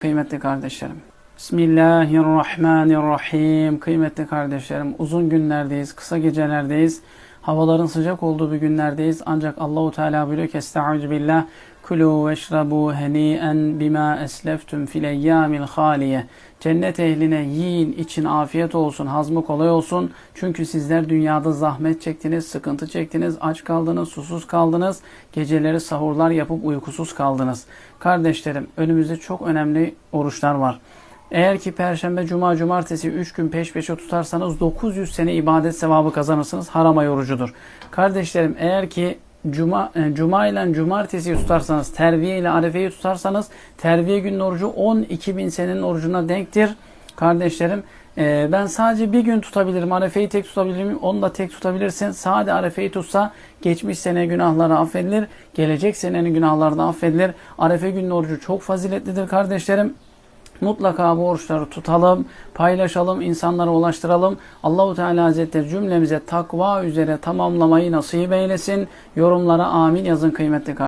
Kıymetli kardeşlerim. Bismillahirrahmanirrahim. Kıymetli kardeşlerim, uzun günlerdeyiz, kısa gecelerdeyiz. Havaların sıcak olduğu bir günlerdeyiz. Ancak Allahu Teala buyuruyor ki Estaizu billah Kulu veşrabu heni'en bima esleftum fil eyyamil haliye. Cennet ehline yiyin, için afiyet olsun, hazmı kolay olsun. Çünkü sizler dünyada zahmet çektiniz, sıkıntı çektiniz, aç kaldınız, susuz kaldınız. Geceleri sahurlar yapıp uykusuz kaldınız. Kardeşlerim, önümüzde çok önemli oruçlar var. Eğer ki Perşembe, Cuma, Cumartesi 3 gün peş peşe tutarsanız 900 sene ibadet sevabı kazanırsınız. Haram ay orucudur. Kardeşlerim eğer ki Cuma, e, Cuma ile Cumartesi'yi tutarsanız, Terviye ile Arefe'yi tutarsanız, Terviye günün orucu 12 bin senenin orucuna denktir. Kardeşlerim e, ben sadece bir gün tutabilirim. Arefe'yi tek tutabilirim. Onu da tek tutabilirsin. Sade Arefe'yi tutsa geçmiş sene günahları affedilir. Gelecek senenin günahları da affedilir. Arefe günün orucu çok faziletlidir kardeşlerim. Mutlaka bu oruçları tutalım, paylaşalım, insanlara ulaştıralım. Allahu Teala Hazretleri cümlemize takva üzere tamamlamayı nasip eylesin. Yorumlara amin yazın kıymetli kardeşlerim.